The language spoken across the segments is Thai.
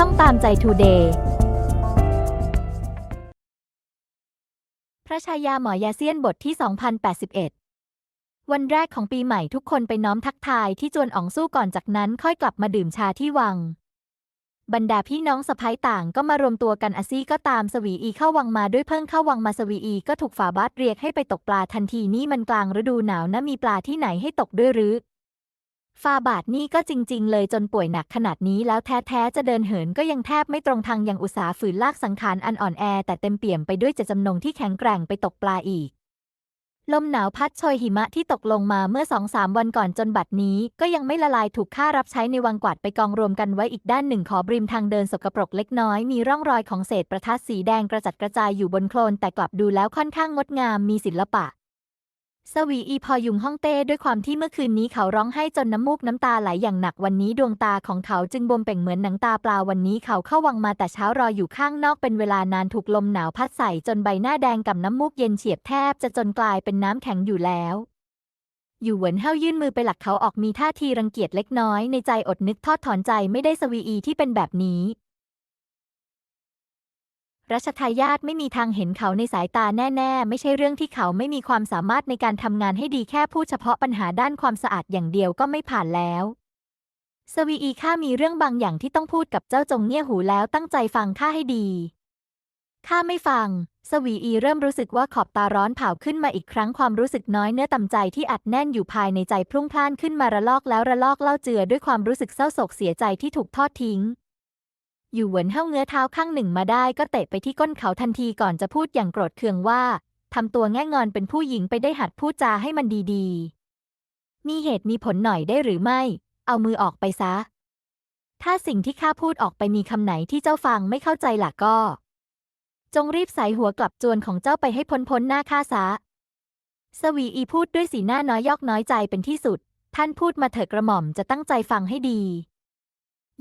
ช่องตามใจทูเดย์พระชายาหมอยาเซียนบทที่ 2081 วันแรกของปีใหม่ทุกคนไปน้อมทักทายที่จวนอ๋องสู้ก่อนจากนั้นค่อยกลับมาดื่มชาที่วัง บรรดาพี่น้องสะพ้ายต่างก็มารวมตัวกันอาซี่ก็ตามสวีอีเข้าวังมาด้วยเพิ่งเข้าวังมาสวีอีก็ถูกฝาบาสเรียกให้ไปตกปลาทันทีนี่มันกลางฤดูหนาวนะมีปลาที่ไหนให้ตกด้วยหรือ ฟาบาทนี่ก็จริง ๆ เลยจนป่วยหนักขนาดนี้แล้วแท้ ๆ จะเดินเหินก็ยังแทบไม่ตรงทางยังอุตสาห์ฝืนลากสังขารอันอ่อนแอ แต่เต็มเปี่ยมไปด้วยเจตจำนงที่แข็งแกร่งไปตกปลาอีก ลมหนาวพัดโชยหิมะที่ตกลงมาเมื่อสองสามวันก่อนจนบัดนี้ก็ยังไม่ละลายถูกค่ารับใช้ในวังกวาดไปกองรวมกันไว้อีกด้านหนึ่งขอบริมทางเดินสกปรกเล็กน้อยมีร่องรอยของเศษประทัดสีแดงกระจัดกระจายอยู่บนโคลนแต่กลับดูแล้วค่อนข้างงดงามมีศิลปะ สวีอีพอยุงฮ่องเต้ด้วยความที่เมื่อคืนนี้เขาร้องไห้จนน้ำมูกน้ำตาไหลอย่างหนักวันนี้ดวงตาของเขาจึงบวมเป่งเหมือนหนังตาปลาวันนี้เขาเข้าวังมาแต่เช้ารออยู่ข้างนอกเป็นเวลานานถูกลมหนาวพัดใส่จนใบหน้าแดงกับน้ำมูกเย็นเฉียบแทบจะจนกลายเป็นน้ำแข็งอยู่แล้วอยู่เหวินเห้ายื่นมือไปหลักเขาออกมีท่าทีรังเกียจเล็กน้อยในใจอดนึกทอดถอนใจไม่ได้สวีอีที่เป็นแบบนี้ รัชทายาทไม่มีทางเห็นเขาในสายตาแน่ๆ ไม่ใช่เรื่องที่เขาไม่มีความสามารถในการทำงานให้ดีแค่พูดเฉพาะปัญหาด้านความสะอาดอย่างเดียวก็ไม่ผ่านแล้วสวีอีข้ามีเรื่องบางอย่างที่ต้องพูดกับเจ้าจงเงี่ยหูแล้วตั้งใจฟังข้าให้ดีข้าไม่ฟัง สวีอีเริ่มรู้สึกว่าขอบตาร้อนเผาขึ้นมาอีกครั้งความรู้สึกน้อยเนื้อต่ำใจที่อัดแน่นอยู่ภายในใจพรุ่งพล่านขึ้นมาระลอกแล้วระลอกเล่าเจือด้วยความรู้สึกเศร้าโศกเสียใจที่ถูกทอดทิ้ง อยู่เหวินเห้าเงื้อเท้าข้างหนึ่งมาได้ก็เตะไปที่ก้นเขาทันทีก่อนจะพูดอย่างโกรธเคืองว่าทำตัวแง่งอนเป็นผู้หญิงไปได้หัดพูดจาให้มันดีๆ มีเหตุมีผลหน่อยได้หรือไม่ เอามือออกไปซะ ถ้าสิ่งที่ข้าพูดออกไปมีคำไหนที่เจ้าฟังไม่เข้าใจล่ะก็ จงรีบใส่หัวกลับจวนของเจ้าไปให้พ้นพ้นหน้าข้าซะ สวีอีพูดด้วยสีหน้าน้อยยอกน้อยใจเป็นที่สุด ท่านพูดมาเถิดกระหม่อมจะตั้งใจฟังให้ดี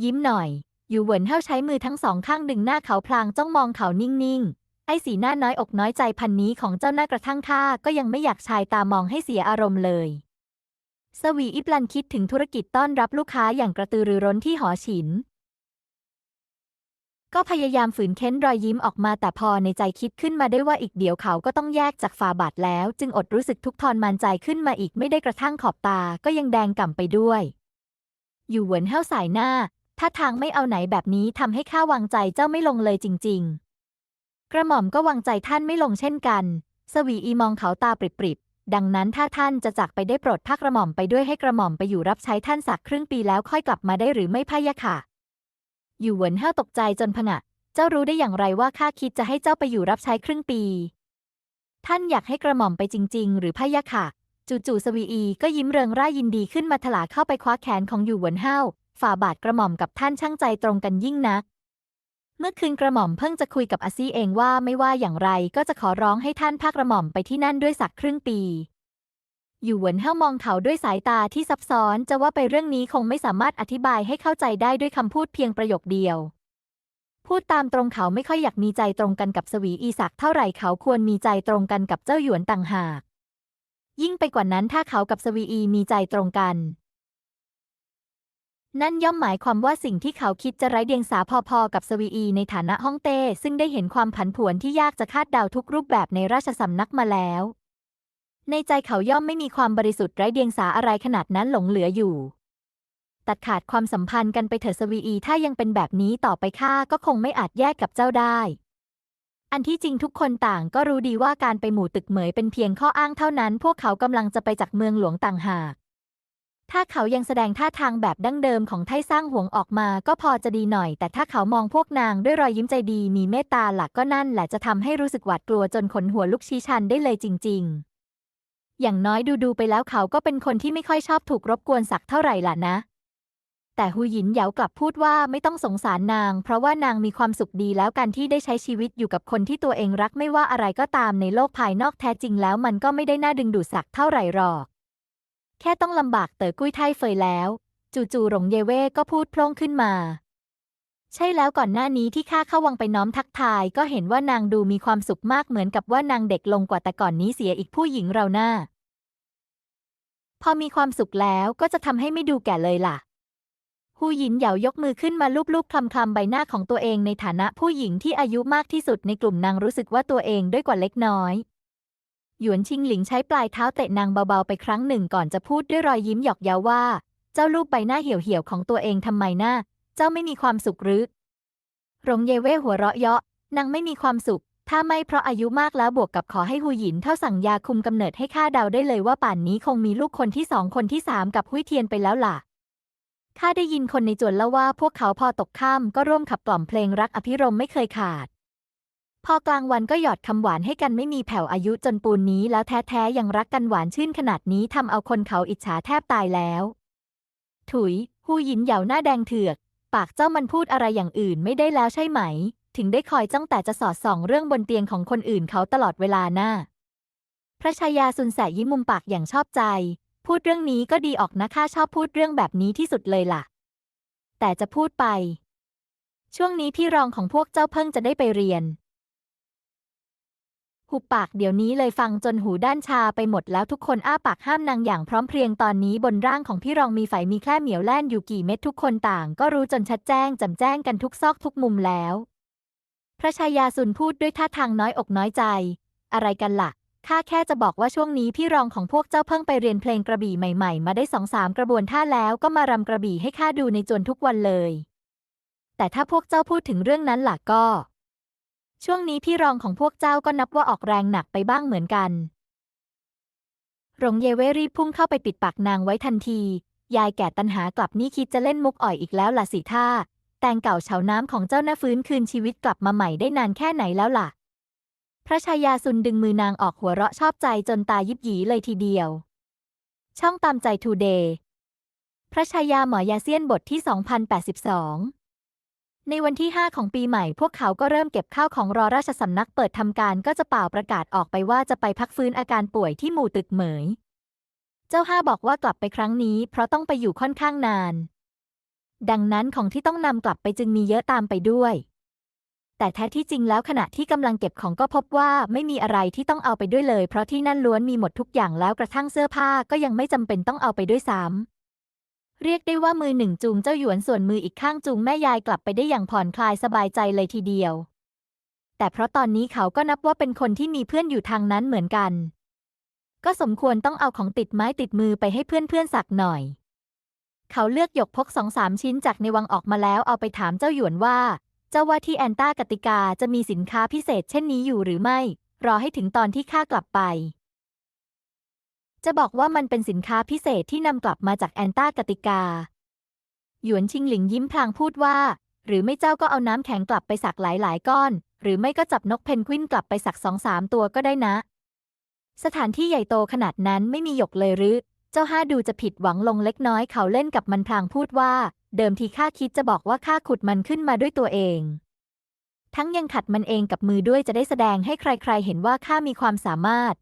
ยิ้มหน่อย อยู่เหวินเห้าใช้มือทั้งสองข้างดึงหน้าเขาพลางจ้องมองเขานิ่งๆ ไอ้สีหน้าน้อยอกน้อยใจพันนี้ของเจ้าหน้ากระทั่งข้าก็ยังไม่อยากชายตามองให้เสียอารมณ์เลย สวีอิบลันคิดถึงธุรกิจต้อนรับลูกค้าอย่างกระตือรือร้นที่หอฉิน ก็พยายามฝืนเค้นรอยยิ้มออกมาแต่พอในใจคิดขึ้นมาได้ว่าอีกเดี๋ยวเขาก็ต้องแยกจากฝาบาทแล้ว จึงอดรู้สึกทุกข์ทรมานใจขึ้นมาอีกไม่ได้กระทั่งขอบตาก็ยังแดงก่ำไปด้วยอยู่เหวินเห้าสายหน้า ถ้าทางไม่เอาไหนแบบนี้ทำให้ข้าวางใจเจ้าไม่ลงเลยจริง ๆ กระหม่อมก็วางใจท่านไม่ลงเช่นกัน สวีอีมองเขาตาปริบๆ ดังนั้นถ้าท่านจะจากไปได้โปรดพักกระหม่อมไปด้วยให้กระหม่อมไปอยู่รับใช้ท่านสักครึ่งปีแล้วค่อยกลับมาได้หรือไม่พะยะค่ะ อยู่เหวินเห้าตกใจจนผงะ เจ้ารู้ได้อย่างไรว่าข้าคิดจะให้เจ้าไปอยู่รับใช้ครึ่งปี ท่านอยากให้กระหม่อมไปจริง ๆ หรือพะยะค่ะ จู่ๆสวีอีก็ยิ้มเริงร่ายินดีขึ้นมาถลาเข้าไปคว้าแขนของอยู่เหวินเห้า ฝ่าบาทกระหม่อมกับท่านช่างใจตรงกันยิ่งนัก เมื่อคืนกระหม่อมเพิ่งจะคุยกับอาซี่เองว่าไม่ว่าอย่างไรก็จะขอร้องให้ท่านพากระหม่อมไปที่นั่นด้วยสักครึ่งปี อยู่หวนเห้ามองเขาด้วยสายตาที่ซับซ้อนจะว่าไปเรื่องนี้คงไม่สามารถอธิบายให้เข้าใจได้ด้วยคำพูดเพียงประโยคเดียว พูดตามตรงเขาไม่ค่อยอยากมีใจตรงกันกับสวีอีศักเท่าไหร่เขาควรมีใจตรงกันกับเจ้าหยวนต่างหาก ยิ่งไปกว่านั้นถ้าเขากับสวีอีมีใจตรงกัน นั่นย่อมหมายความว่าสิ่งที่เขาคิดจะไร้เดียงสาพอๆ กับสวีอีในฐานะฮ่องเต้ ซึ่งได้เห็นความผันผวนที่ยากจะคาดเดาทุกรูปแบบในราชสำนักมาแล้ว ในใจเขาย่อมไม่มีความบริสุทธิ์ไร้เดียงสาอะไรขนาดนั้นหลงเหลืออยู่ ตัดขาดความสัมพันธ์กันไปเถิดสวีอีถ้ายังเป็นแบบนี้ต่อไปข้าก็คงไม่อาจแยกกับเจ้าได้ อันที่จริงทุกคนต่างก็รู้ดีว่าการไปหมู่ตึกเหมยเป็นเพียงข้ออ้างเท่านั้น พวกเขากำลังจะไปจากเมืองหลวงต่างหาก ถ้าเขายังแสดงท่าทางแบบดั้งเดิมของไทสร้างหวงออกมาก็พอจะดีหน่อย แต่ถ้าเขามองพวกนางด้วยรอยยิ้มใจดีมีเมตตาหลักก็นั่นแหละจะทำให้รู้สึกหวาดกลัวจนขนหัวลุกชี้ชันได้เลยจริง ๆ อย่างน้อยดูๆไปแล้วเขาก็เป็นคนที่ไม่ค่อยชอบถูกรบกวนสักเท่าไหร่ล่ะนะ แต่หูหยินเหยากลับพูดว่าไม่ต้องสงสารนาง เพราะว่านางมีความสุขดีแล้วการที่ได้ใช้ชีวิตอยู่กับคนที่ตัวเองรักไม่ว่าอะไรก็ตามในโลกภายนอกแท้จริงแล้วมันก็ไม่ได้น่าดึงดูดสักเท่าไหร่หรอก แค่ต้องลำบากเต๋อกุ้ยไทเฟยแล้ว จู่ๆหลงเยเว่ก็พูดโพล่งขึ้นมา ใช่แล้วก่อนหน้านี้ที่ข้าเข้าวังไปน้อมทักทาย ก็เห็นว่านางดูมีความสุขมากเหมือนกับว่านางเด็กลงกว่าแต่ก่อนนี้เสียอีกผู้หญิงเราหน้า พอมีความสุขแล้วก็จะทำให้ไม่ดูแก่เลยล่ะหูหยินเหยายกมือขึ้นมาลูบๆคลำๆใบหน้าของตัวเองในฐานะผู้หญิงที่อายุมากที่สุดในกลุ่มนางรู้สึกว่าตัวเองด้วยกว่าเล็กน้อย หยวนชิงหลิงใช้ปลายเท้าเตะนางเบาๆไปครั้งหนึ่งก่อนจะพูดด้วยรอยยิ้มหยอกเย้าว่า เจ้าลูบใบหน้าเหี่ยวๆของตัวเองทำไมนะ่าเจ้าไม่มีความสุขหรือหลงเยเว่หัวเราะเยาะนางไม่มีความสุข ถ้าไม่เพราะอายุมากแล้วบวกกับขอให้หูหยินเท่าสั่งยาคุมกำเนิดให้ข้าเดาได้เลยว่าป่านนี้คงมีลูกคนที่สองคนที่สามกับหุยเทียนไปแล้วล่ะข้าได้ยินคนในจวนเล่าว่าพวกเขาพอตกค่ำก็ร่วมขับกล่อมเพลงรักอภิรมไม่เคยขาด พอกลางวันก็หยอดคำหวานให้กันไม่มีแผ่วอายุจนปูนนี้แล้วแท้ๆ ยังรักกันหวานชื่นขนาดนี้ทำเอาคนเขาอิจฉาแทบตายแล้ว ถุย หูหยินเหยาหน้าแดงเถือก ปากเจ้ามันพูดอะไรอย่างอื่นไม่ได้แล้วใช่ไหม ถึงได้คอยจ้องแต่จะสอดส่องเรื่องบนเตียงของคนอื่นเขาตลอดเวลาหน้า พระชายาสุนแสยิ้มมุมปากอย่างชอบใจ พูดเรื่องนี้ก็ดีออกนะข้าชอบพูดเรื่องแบบนี้ที่สุดเลยล่ะ แต่จะพูดไป ช่วงนี้พี่รองของพวกเจ้าเพิ่งจะได้ไปเรียน หุบปากเดี๋ยวนี้เลยฟังจนหูด้านชาไปหมดแล้วทุกคนอ้าปากห้ามนางอย่างพร้อมเพรียงตอนนี้บนร่างของพี่รองมีไฝมีแค่เหมียวแล่นอยู่กี่เม็ดทุกคนต่าง ก็รู้จนชัดแจ้งจำแจ้งกันทุกซอกทุกมุมแล้ว พระชายาสุนพูดด้วยท่าทางน้อยอกน้อยใจ อะไรกันละ่ะข้าแค่จะบอกว่าช่วงนี้พี่รองของพวกเจ้าเพิ่งไปเรียนเพลงกระบี่ใหม่ ๆ มาได้สองสามกระบวนท่าแล้วก็มารำกระบี่ให้ข้าดูในจวนทุกวันเลย แต่ถ้าพวกเจ้าพูดถึงเรื่องนั้นล่ะก็ ช่วงนี้พี่รองของพวกเจ้าก็นับว่าออกแรงหนักไปบ้างเหมือนกัน หลงเยเวรีบพุ่งเข้าไปปิดปากนางไว้ทันที ยายแก่ตันหากลับนี่คิดจะเล่นมุกอ่อยอีกแล้วล่ะสิท่า แตงเก่าเฉาน้ำของเจ้าหน้าฟื้นคืนชีวิตกลับมาใหม่ได้นานแค่ไหนแล้วล่ะ พระชายาซุนดึงมือนางออกหัวเราะชอบใจจนตายิบหยีเลยทีเดียว ช่องตามใจทูเดย์ พระชายาหมอยาเซียนบทที่ 2082 ในวันที่ 5 ของปีใหม่ พวกเขาก็เริ่มเก็บข้าวของรอราชสำนักเปิดทำการก็จะเป่าประกาศออกไปว่าจะไปพักฟื้นอาการป่วยที่หมู่ตึกเหมย เจ้าห้าบอกว่ากลับไปครั้งนี้เพราะต้องไปอยู่ค่อนข้างนาน ดังนั้นของที่ต้องนำกลับไปจึงมีเยอะตามไปด้วย แต่แท้ที่จริงแล้วขณะที่กำลังเก็บของก็พบว่าไม่มีอะไรที่ต้องเอาไปด้วยเลย เพราะที่นั่นล้วนมีหมดทุกอย่างแล้วกระทั่งเสื้อผ้าก็ยังไม่จำเป็นต้องเอาไปด้วยซ้ำ เรียกได้ว่ามือหนึ่งจูงเจ้าหยวนส่วนมืออีกข้างจูงแม่ยายกลับไปได้อย่างผ่อนคลายสบายใจเลยทีเดียว แต่เพราะตอนนี้เขาก็นับว่าเป็นคนที่มีเพื่อนอยู่ทางนั้นเหมือนกัน ก็สมควรต้องเอาของติดไม้ติดมือไปให้เพื่อนๆสักหน่อย เขาเลือกหยกพกสองสามชิ้นจากในวังออกมาแล้วเอาไปถามเจ้าหยวนว่า เจ้าว่าที่แอนต้ากติกาจะมีสินค้าพิเศษเช่นนี้อยู่หรือไม่ รอให้ถึงตอนที่ข้ากลับไป จะบอกว่ามันเป็นสินค้าพิเศษที่นำกลับมาจากแอนต้ากติกา หยวนชิงหลิงยิ้มพลางพูดว่า หรือไม่เจ้าก็เอาน้ำแข็งกลับไปสักหลายๆ ก้อน หรือไม่ก็จับนกเพนกวินกลับไปสักสองสามตัวก็ได้นะ สถานที่ใหญ่โตขนาดนั้นไม่มีหยกเลยหรือ เจ้าห้าดูจะผิดหวังลงเล็กน้อยเขาเล่นกับมันพลางพูดว่า เดิมทีข้าคิดจะบอกว่าข้าขุดมันขึ้นมาด้วยตัวเอง ทั้งยังขัดมันเองกับมือด้วยจะได้แสดงให้ใครๆ เห็นว่าข้ามีความสามารถ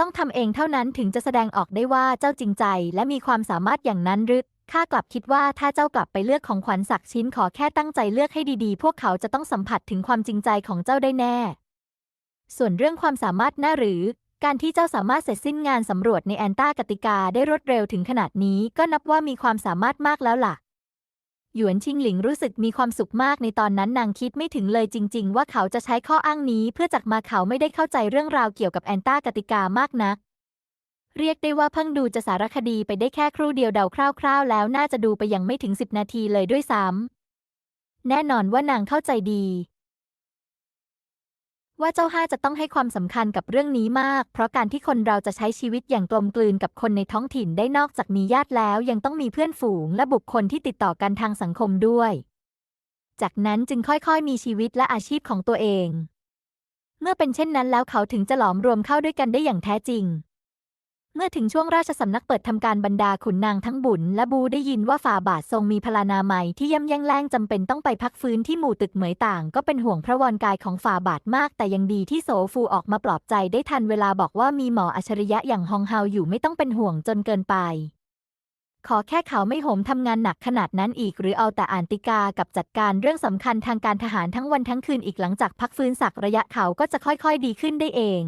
ต้องทำเองเท่านั้นถึงจะแสดงออกได้ว่าเจ้าจริงใจ และมีความสามารถอย่างนั้นหรือข้ากลับคิดว่าถ้าเจ้ากลับไปเลือกของขวัญสักชิ้นขอแค่ตั้งใจเลือกให้ดีๆ พวกเขาจะต้องสัมผัสถึงความจริงใจของเจ้าได้แน่ ส่วนเรื่องความสามารถน่าหรือ การที่เจ้าสามารถเสร็จสิ้นงานสำรวจในแอนต้ากติกาได้รวดเร็วถึงขนาดนี้ก็นับว่ามีความสามารถมากแล้วล่ะ หยวนชิงหลิงรู้สึกมีความสุขมากในตอนนั้นนางคิดไม่ถึงเลยจริง ๆ ว่าเขาจะใช้ข้ออ้างนี้เพื่อจักมาเขาไม่ได้เข้าใจเรื่องราวเกี่ยวกับแอนต้ากติกามากนัก เรียกได้ว่าเพิ่งดูจะสารคดีไปได้แค่ครู่เดียวเดาคร่าว ๆ แล้วน่าจะดูไปยังไม่ถึงสิบนาทีเลยด้วยซ้ำแน่นอนว่านางเข้าใจดี ว่าเจ้าห้าจะต้องให้ความสำคัญกับเรื่องนี้มาก เพราะการที่คนเราจะใช้ชีวิตอย่างกลมกลืนกับคนในท้องถิ่นได้นอกจากมีญาติแล้ว ยังต้องมีเพื่อนฝูงและบุคคลที่ติดต่อกันทางสังคมด้วย จากนั้นจึงค่อยๆ มีชีวิตและอาชีพของตัวเอง เมื่อเป็นเช่นนั้นแล้วเขาถึงจะหลอมรวมเข้าด้วยกันได้อย่างแท้จริง เมื่อถึงช่วงราชสำนักเปิดทำการบรรดาขุนนางทั้งบุญและบูได้ยินว่าฝ่าบาททรงมีพลานามัยที่ย่ำแย่งแล้งจำเป็นต้องไปพักฟื้นที่หมู่ตึกเหมยต่าง ก็เป็นห่วงพระวรกายของฝ่าบาทมาก แต่ยังดีที่โสฟูออกมาปลอบใจได้ทันเวลาบอกว่ามีหมออัจฉริยะอย่างฮองเฮาอยู่ไม่ต้องเป็นห่วงจนเกินไป ขอแค่เขาไม่โหมทำงานหนักขนาดนั้นอีก หรือเอาแต่อ่านติกากับจัดการเรื่องสำคัญทางการทหารทั้งวันทั้งคืนอีกหลังจากพักฟื้นสักระยะเขาก็จะค่อยๆ ดีขึ้นได้เอง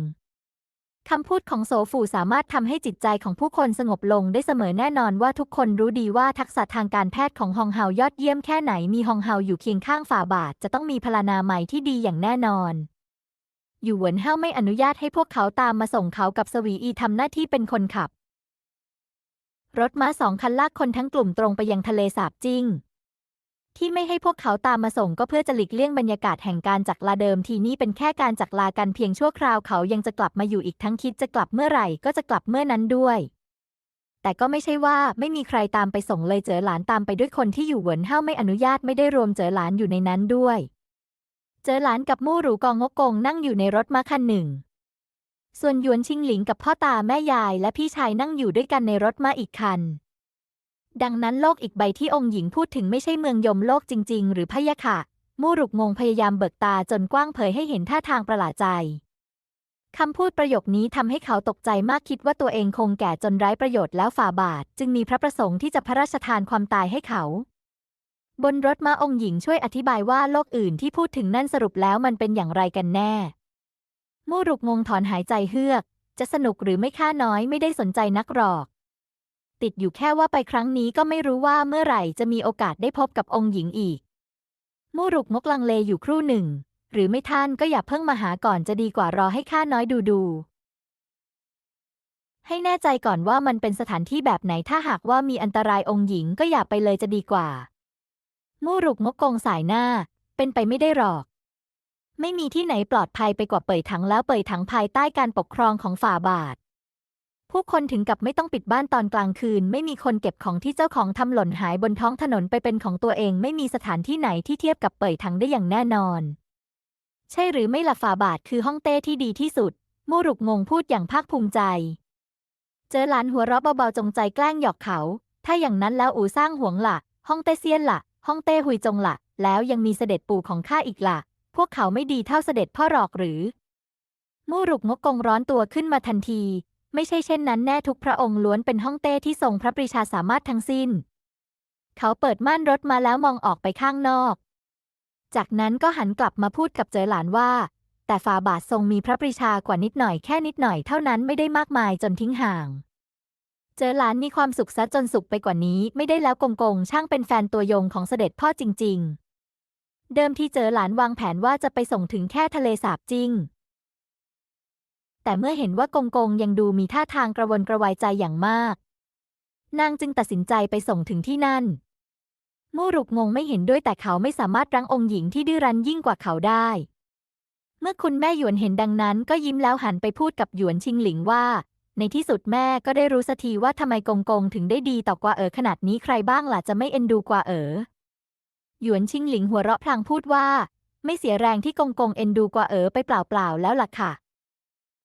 คำพูดของโสฝูสามารถทำให้จิตใจของผู้คนสงบลงได้เสมอแน่นอนว่าทุกคนรู้ดีว่าทักษะทางการแพทย์ของฮองเฮายอดเยี่ยมแค่ไหนมีฮองเฮาอยู่เคียงข้างฝ่าบาทจะต้องมีพลานามัยที่ดีอย่างแน่นอนอยู่เหวินเฮาไม่อนุญาตให้พวกเขาตามมาส่งเขากับสวีอีทำหน้าที่เป็นคนขับ รถม้าสองคันลากคนทั้งกลุ่มตรงไปยังทะเลสาบจิ้ง ที่ไม่ให้พวกเขาตามมาส่งก็เพื่อจะหลีกเลี่ยงบรรยากาศแห่งการจักลาเดิมทีนี้เป็นแค่การจักลากันเพียงชั่วคราวเขายังจะกลับมาอยู่อีกทั้งคิดจะกลับเมื่อไหร่ก็จะกลับเมื่อนั้นด้วย แต่ก็ไม่ใช่ว่าไม่มีใครตามไปส่งเลยเจอหลานตามไปด้วยคนที่อยู่เหวินเฮาไม่อนุญาตไม่ได้รวมเจอหลานอยู่ในนั้นด้วย เจอหลานกับมู่หรูกองงกกงนั่งอยู่ในรถมาคันหนึ่ง ส่วนหยวนชิงหลิงกับพ่อตาแม่ยายและพี่ชายนั่งอยู่ด้วยกันในรถมาอีกคัน ดังนั้นโลกอีกใบที่องค์หญิงพูดถึงไม่ใช่เมืองยมโลกจริง ๆ หรือพะยะค่ะ มู่รุกงงพยายามเบิกตาจนกว้างเผยให้เห็นท่าทางประหลาดใจคำพูดประโยคนี้ทำให้เขาตกใจมากคิดว่าตัวเองคงแก่จนไร้ประโยชน์แล้วฝ่าบาท จึงมีพระประสงค์ที่จะพระราชทานความตายให้เขา บนรถมาองค์หญิงช่วยอธิบายว่าโลกอื่นที่พูดถึงนั่นสรุปแล้วมันเป็นอย่างไรกันแน่ มู่รุกงงถอนหายใจเฮือก จะสนุกหรือไม่ค่าน้อยไม่ได้สนใจนักหรอก ติดอยู่แค่ว่าไปครั้งนี้ก็ไม่รู้ว่าเมื่อไหร่จะมีโอกาสได้พบกับองค์หญิงอีก มู่รุกงกลังเลอยู่ครู่หนึ่ง หรือไม่ท่านก็อย่าเพิ่งมาหาก่อนจะดีกว่ารอให้ข้าน้อยดูดู ให้แน่ใจก่อนว่ามันเป็นสถานที่แบบไหนถ้าหากว่ามีอันตรายองค์หญิงก็อย่าไปเลยจะดีกว่า มู่รุกงกกงสายหน้า เป็นไปไม่ได้หรอก ไม่มีที่ไหนปลอดภัยไปกว่าเป่ยถังแล้วเป่ยถังภายใต้การปกครองของฝ่าบาท ผู้คนถึงกับไม่ต้องปิดบ้านตอนกลางคืน ไม่มีคนเก็บของที่เจ้าของทำหล่นหายบนท้องถนนไปเป็นของตัวเอง ไม่มีสถานที่ไหนที่เทียบกับเป่ยถังได้อย่างแน่นอน ใช่หรือไม่ล่ะฝาบาทคือห้องเต้ที่ดีที่สุด มู่รุกงงพูดอย่างภาคภูมิใจ เจอหลานหัวเราะเบาๆจงใจแกล้งหยอกเขา ถ้าอย่างนั้นแล้วอูสร้างห่วงละ่ะ ห้องเต้เซียนละ่ะ ห้องเต้หุยจงละ่ะ แล้วยังมีเสด็จปู่ของข้าอีกละ่ะ พวกเขาไม่ดีเท่าเสด็จพ่อหรอกหรือ มู่รุกงกกงร้อนตัวขึ้นมาทันที ไม่ใช่เช่นนั้นแน่ทุกพระองค์ล้วนเป็นห้องเต้ที่ทรงพระปรีชาสามารถทั้งสิ้น เขาเปิดม่านรถมาแล้วมองออกไปข้างนอก จากนั้นก็หันกลับมาพูดกับเจอหลานว่า แต่ฝ่าบาททรงมีพระปรีชากว่านิดหน่อยแค่นิดหน่อยเท่านั้นไม่ได้มากมายจนทิ้งห่าง เจอหลานมีความสุขซะจนสุขไปกว่านี้ไม่ได้แล้วกงกงช่างเป็นแฟนตัวยงของเสด็จพ่อจริง ๆ เดิมที่เจอหลานวางแผนว่าจะไปส่งถึงแค่ทะเลสาบจริง แต่เมื่อเห็นว่ากงกงยังดูมีท่าทางกระวนกระวายใจอย่างมาก นางจึงตัดสินใจไปส่งถึงที่นั่น มู่รุกงงไม่เห็นด้วยแต่เขาไม่สามารถรั้งองค์หญิงที่ดื้อรั้นยิ่งกว่าเขาได้ เมื่อคุณแม่หยวนเห็นดังนั้น ก็ยิ้มแล้วหันไปพูดกับหยวนชิงหลิงว่า ในที่สุดแม่ก็ได้รู้สักทีว่าทำไมกงกงถึงได้ดีต่อกว่าเอ๋อขนาดนี้ใครบ้างล่ะจะไม่เอ็นดูกว่าเอ๋อหยวนชิงหลิงหัวเราะพลางพูดว่า ไม่เสียแรงที่กงกงเอ็นดูกว่าเอ๋อไปเปล่าๆแล้วล่ะค่ะ